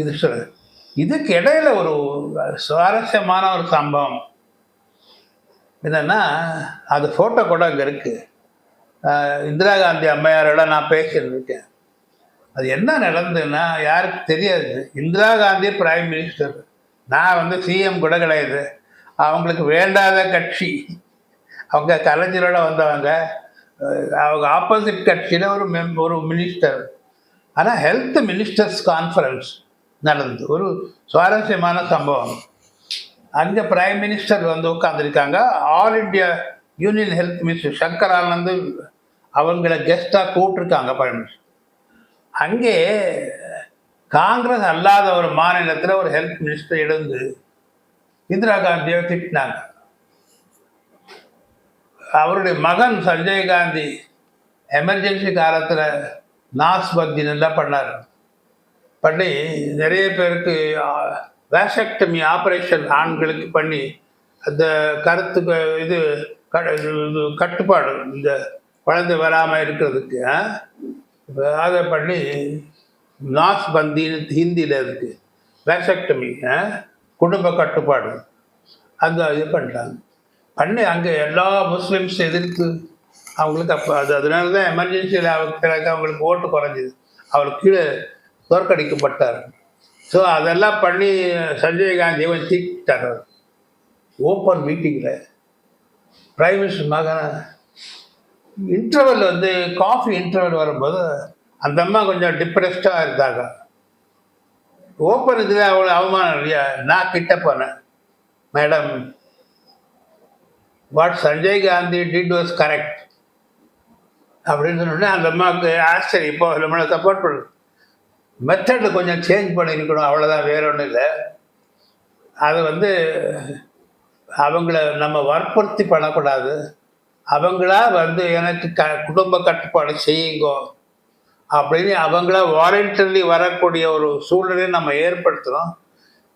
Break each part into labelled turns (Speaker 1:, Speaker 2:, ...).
Speaker 1: இது இதுக்கு இடையில ஒரு சுவாரஸ்யமான ஒரு சம்பவம். என்னன்னா அது ஃபோட்டோ கூட அங்கே இருக்கு. இந்திரா காந்தி அம்மையாரோட நான் பேசியிருந்திருக்கேன் அது என்ன நடந்ததுன்னா யாருக்கு தெரியாது. இந்திரா காந்தி பிரைம் மினிஸ்டர் நான் வந்து சிஎம் கூட கிடையாது. அவங்களுக்கு வேண்டாத கட்சி. அவங்க கலைஞரோட வந்தவங்க. அவங்க ஆப்போசிட் கட்சியில் ஒரு மெம் ஒரு மினிஸ்டர் ஆனால் ஹெல்த் மினிஸ்டர்ஸ் கான்ஃபரன்ஸ் நடந்தது ஒரு சுவாரஸ்யமான சம்பவம். அங்கே பிரைம் மினிஸ்டர் வந்து உட்காந்துருக்காங்க all India union health minister Shankar Anand அவங்கள கெஸ்ட்டாக கூப்பிட்ருக்காங்க பிரைம் மினிஸ்டர் அங்கே காங்கிரஸ் அல்லாத ஒரு மாநிலத்தில் ஒரு ஹெல்த் மினிஸ்டர் எழுந்து இந்திரா காந்தியை திட்டினாங்க. அவருடைய மகன் சஞ்சய் காந்தி எமர்ஜென்சி காலத்தில் நாஸ்பத்தி நல்லா பண்ணார். பண்ணி நிறைய பேருக்கு வேசக்டமி ஆப்ரேஷன் ஆண்களுக்கு பண்ணி அந்த கருத்து இது க- இது கட்டுப்பாடு இந்த குழந்தை வராமல் இருக்கிறதுக்கு ஆ? அதை பண்ணி நாஸ் பந்தின்னு ஹிந்தியில் இருக்கு வேசக்டமி குடும்ப கட்டுப்பாடு அந்த இது பண்ணிட்டாங்க பண்ணி அங்கே எல்லா முஸ்லீம்ஸ் எதிர்த்து அவங்களுக்கு அப்போ அது அதனால தான் எமர்ஜென்சியில் அவருக்கு பிறகு அவங்களுக்கு ஓட்டு குறைஞ்சிது அவர் கீழே தோற்கடிக்கப்பட்டார். ஸோ அதெல்லாம் பண்ணி சஞ்சய் காந்தி வந்து தீட்டார். ஓப்பன் மீட்டிங்கில் பிரைம் மினிஸ்டர் மகன் இன்டர்வல் வந்து காஃபி இன்டர்வல் வரும்போது அந்த அம்மா கொஞ்சம் டிப்ரெஸ்டாக இருந்தாங்க. ஓப்பன் இதில் அவ்வளோ அவமானம் இல்லையா? நான் கிட்ட போனேன். Madam what Sanjay Gandhi did was correct அப்படின்னு சொன்னோடனே அந்த அம்மாவுக்கு ஆச்சரியம். இப்போ நம்மளை சப்போர்ட் பண்ணு. மெத்தடு கொஞ்சம் சேஞ்ச் பண்ணியிருக்கணும் அவ்வளோதான் வேற ஒன்றும் இல்லை. அது வந்து அவங்கள நம்ம வற்புறுத்தி பண்ணக்கூடாது. அவங்களா வந்து எனக்கு க குடும்ப கட்டுப்பாடு செய்யுங்கோ அப்படின்னு அவங்களா வாலண்டர்லி வரக்கூடிய ஒரு சூழ்நிலையை நம்ம ஏற்படுத்துகிறோம்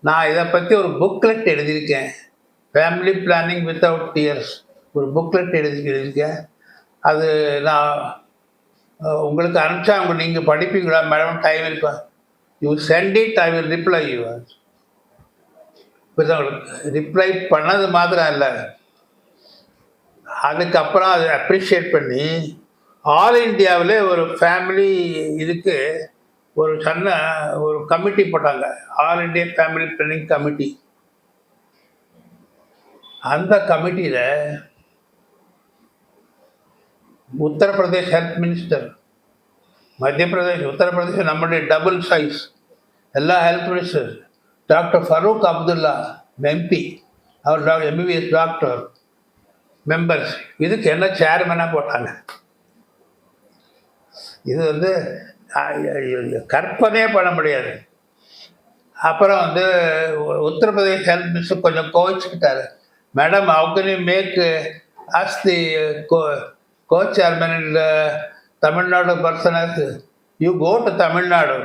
Speaker 1: நான் இதை பற்றி ஒரு புக்லெட் எழுதியிருக்கேன். ஃபேமிலி பிளானிங் வித்தவுட் டியர்ஸ் ஒரு புக்லெட் எழுதி எழுதியிருக்கேன். அது நான் உங்களுக்கு அனுப்பிச்சா அவங்க நீங்கள் படிப்பீங்களா? மேடம் டைம் இருக்கா? You send it I will reply you reply பண்ணது மாத்திரம் இல்லை. அதுக்கப்புறம் அதை அப்ரிஷியேட் பண்ணி ஆல் இந்தியாவில் ஒரு ஃபேமிலி இதுக்கு ஒரு சின்ன ஒரு கமிட்டி போட்டாங்க. All India family planning committee அந்த கமிட்டியில் உத்தரப்பிரதேஷ் ஹெல்த் மினிஸ்டர் மத்திய பிரதேஷ் உத்தரப்பிரதேஷ் நம்முடைய டபுள் சைஸ் எல்லா health minister doctor Farooq Abdullah MP அவர் டாக்டர் எம்பிபிஎஸ் டாக்டர் மெம்பர்ஸ் இதுக்கு என்ன சேர்மனாக போட்டாங்க? இது வந்து கற்பனையே பண்ண முடியாது. அப்புறம் வந்து உத்தரப்பிரதேஷ் ஹெல்த் மினிஸ்டர் கொஞ்சம் கோவிச்சுக்கிட்டாரு. மேடம் அவக்கு மேக் அஸ்தி the go go chairman in Tamil Nadu persons you go to Tamil Nadu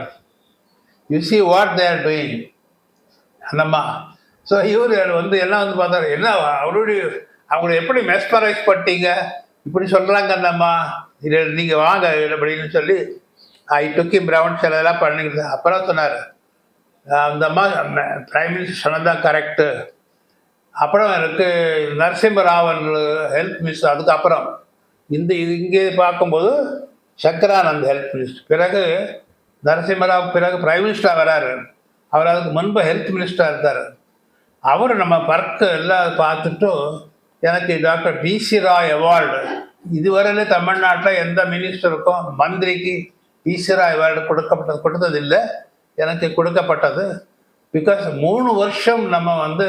Speaker 1: you see what they're doing அந்தம்மா. ஸோ இவர் வந்து எல்லாம் வந்து பார்த்தாரு? என்ன அவருடைய அவங்களை எப்படி மெஸ்பரைஸ் பண்ணிட்டீங்க? இப்படி சொல்கிறாங்க அந்தம்மா. இது நீங்கள் வாங்க அப்படின்னு சொல்லி ஐ டுக்கி பிரவுன் சிலதெல்லாம் பண்ணிக்கிட்டு அப்புறம் சொன்னார். அந்த அம்மா பிரைம் மினிஸ்டர் சொன்னதான் கரெக்டு அப்புறம் எனக்கு நரசிம்மராவன் ஹெல்த் மினிஸ்டர் அதுக்கப்புறம் இந்த இது இங்கே பார்க்கும்போது சக்கரானந்த் ஹெல்த் மினிஸ்டர் பிறகு நரசிம்மராவ் பிறகு பிரைம் மினிஸ்டராக வராரு. அவர் அதுக்கு முன்பு ஹெல்த் மினிஸ்டராக இருந்தார். அவர் நம்ம பர்க்கு எல்லாம் பார்த்துட்டு எனக்கு doctor B C Roy award இதுவரையில தமிழ்நாட்டில் எந்த மினிஸ்டருக்கும் மந்திரிக்கு பிசி ராய் அவார்டு கொடுக்கப்பட்டது கொடுத்ததில்லை. எனக்கு கொடுக்கப்பட்டது. பிகாஸ் மூணு வருஷம் நம்ம வந்து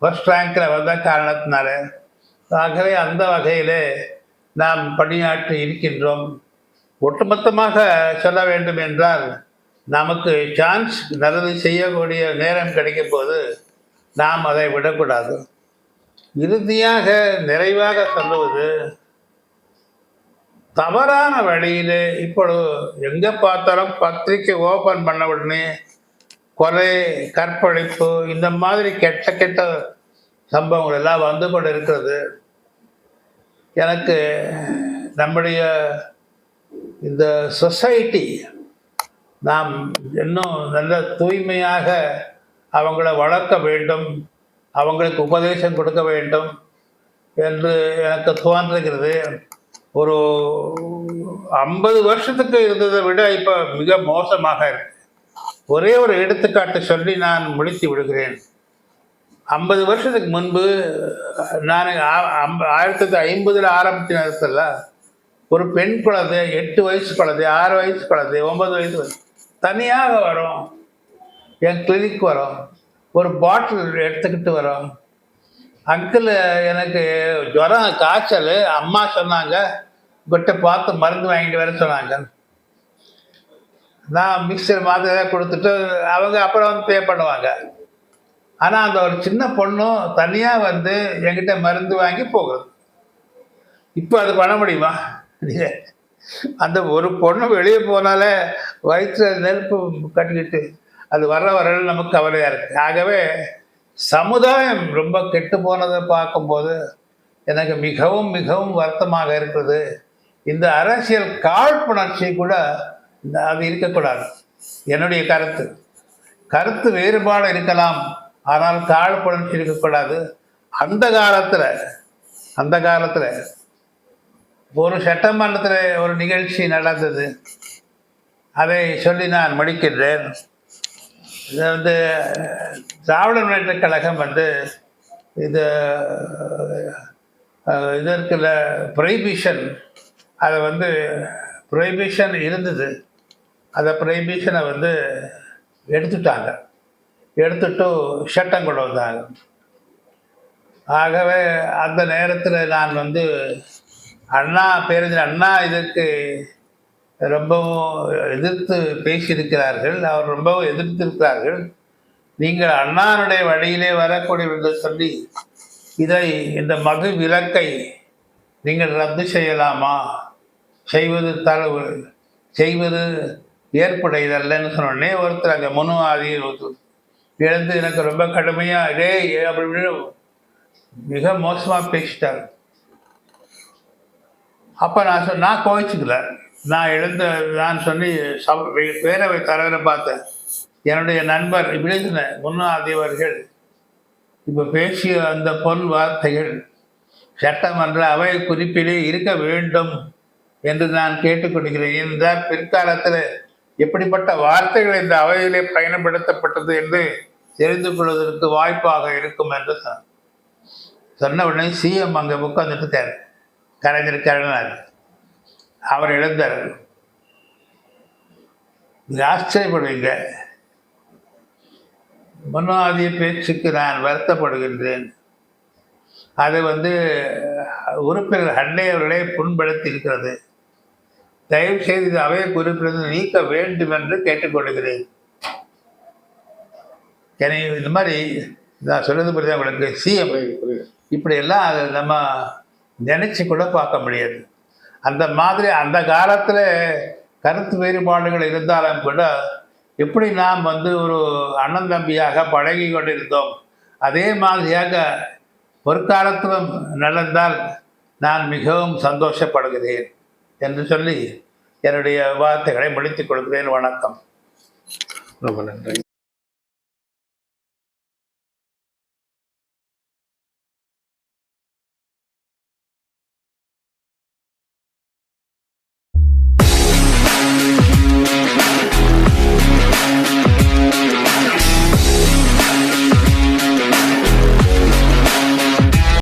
Speaker 1: ஃபஸ்ட் ரேங்கில் வந்த காரணத்தினால. ஆகவே அந்த வகையிலே நாம் பணியாற்றி இருக்கின்றோம். ஒட்டுமொத்தமாக சொல்ல வேண்டும் என்றால் நமக்கு சான்ஸ் நல்லது செய்யக்கூடிய நேரம் கிடைக்கும் போது நாம் அதை விடக்கூடாது. இறுதியாக நிறைவாக சொல்லுவது தவறான வழியில் இப்பொழுது எங்கே பார்த்தாலும் பத்திரிக்கை ஓப்பன் பண்ண உடனே கொலை கற்பழிப்பு இந்த மாதிரி கெட்ட கெட்ட சம்பவங்கள் எல்லாம் வந்து கொண்டு இருக்கிறது எனக்கு நம்முடைய இந்த சொசைட்டி நாம் இன்னும் நல்ல தூய்மையாக அவங்கள வளர்க்க வேண்டும் அவங்களுக்கு உபதேசம் கொடுக்க வேண்டும் என்று எனக்கு தோன்றுகிறது. ஒரு ஐம்பது வருஷத்துக்கு இருந்ததை விட இப்போ மிக மோசமாக இருக்கு. ஒரே ஒரு எடுத்துக்காட்டு சொல்லி நான் முடித்து விடுகிறேன். ஐம்பது வருஷத்துக்கு முன்பு நான் ஆ- ஆயிரத்தி தொள்ளாயிரத்தி ஐம்பதில் ஆரம்பித்த நேரத்தில் ஒரு பெண் குழந்தை எட்டு வயசு குழந்தை ஆறு வயசு குழந்தை ஒன்பது வயசு தனியாக வரும். என் கிளினிக் வரும். ஒரு பாட்டில் எடுத்துக்கிட்டு வரும். அங்கிள் எனக்கு ஜுரம் காய்ச்சல் அம்மா சொன்னாங்க உங்கள்கிட்ட பார்த்து மருந்து வாங்கிட்டு வர சொன்னாங்க. நான் மிக்சர் மாதிரி கொடுத்துட்டு அவங்க அப்புறம் வந்து பே பண்ணுவாங்க. ஆனால் அந்த ஒரு சின்ன பொண்ணும் தனியாக வந்து என்கிட்ட மருந்து வாங்கி போகுது. இப்போ அது பண்ண முடியுமா? அந்த ஒரு பொண்ணு வெளியே போனாலே வயிற்றில் நெருப்பு கட்டிக்கிட்டு அது வர வர நமக்கு கவலையாக இருக்குது ஆகவே சமுதாயம் ரொம்ப கெட்டு போனதை பார்க்கும்போது எனக்கு மிகவும் மிகவும் வருத்தமாக இருக்கிறது. இந்த அரசியல் காழ்ப்புணர்ச்சி கூட அது இருக்கக்கூடாது. என்னுடைய கருத்து. கருத்து வேறுபாடு இருக்கலாம். ஆனால் காழ்ப்புணர்ச்சி இருக்கக்கூடாது. அந்த காலத்தில் அந்த காலத்தில் ஒரு சட்டமன்றத்தில் ஒரு நிகழ்ச்சி நடந்தது. அதை சொல்லி நான் முடிக்கின்றேன். இது வந்து திராவிட முன்னேற்ற கழகம் வந்து இது இது இருக்கிற ப்ரைபிஷன் அதை வந்து ப்ரைபிஷன் இருந்தது. அந்த ப்ரைபிஷனை வந்து எடுத்துட்டாங்க. எடுத்துட்டு சட்டம் கொண்டு வந்தாங்க. ஆகவே அந்த நேரத்தில் நான் வந்து அண்ணா பேரறிஞர் அண்ணா இதற்கு ரொம்பவும் எதிர்த்து பேசியிருக்கிறார்கள். அவர் ரொம்பவும் எதிர்த்திருக்கிறார்கள். நீங்கள் அண்ணானுடைய வழியிலே வரக்கூடிய என்று சொல்லி இதை இந்த மது விலக்கை நீங்கள் ரத்து செய்யலாமா? செய்வது தரவு செய்வது ஏற்புடையதல்லன்னு சொன்னோடனே ஒருத்தர் அங்கே முன்வாதியில் ஒருத்தர் எழுந்து எனக்கு ரொம்ப கடுமையாக டேய் அப்படின்னு மிக மோசமாக பேசிட்டார். அப்போ நான் சொன்ன நான் கோவிச்சுக்கல. நான் எழுந்த நான் சொல்லி சப பேரவை தலைவரை பார்த்தேன். என்னுடைய நண்பர் இப்படி முன்னாதியவர்கள் இப்போ பேசிய அந்த பொன் வார்த்தைகள் சட்டமன்ற அவை குறிப்பிலே இருக்க வேண்டும் என்று நான் கேட்டுக்கொள்கிறேன் இந்த பிற்காலத்தில் எப்படிப்பட்ட வார்த்தைகள் இந்த அவையிலே பயன்படுத்தப்பட்டது என்று தெரிந்து கொள்வதற்கு வாய்ப்பாக இருக்கும் என்று சொன்ன உடனே சிஎம் அங்கே உட்காந்துட்டு கலைஞர் கருணாநிதி. அவர் எழுந்தார். ஆச்சரியப்படுவீங்க. முன்னாதிய பேச்சுக்கு நான் வருத்தப்படுகின்றேன். அது வந்து உறுப்பினர் ஹண்டே அவர்களே புண்படுத்தி இருக்கிறது. தயவு செய்து இது அவைய குறிப்பிலிருந்து நீக்க வேண்டும் என்று கேட்டுக்கொள்கிறேன். என்னை இந்த மாதிரி நான் சொல்றது புரியுதா உங்களுக்கு? சிஎம். இப்படியெல்லாம் அதை நம்ம நினைச்சு கூட பார்க்க முடியாது. அந்த மாதிரி அந்த காலத்தில் கருத்து வேறுபாடுகள் இருந்தாலும் கூட எப்படி நாம் வந்து ஒரு அண்ணன் தம்பியாக பழகி கொண்டிருந்தோம் அதே மாதிரியாக பொற்காலத்திலும் நடந்தால் நான் மிகவும் சந்தோஷப்படுகிறேன். என்று சொல்லி என்னுடைய வார்த்தைகளை முடித்துக் கொள்கிறேன். வணக்கம்.
Speaker 2: ரொம்ப நன்றி.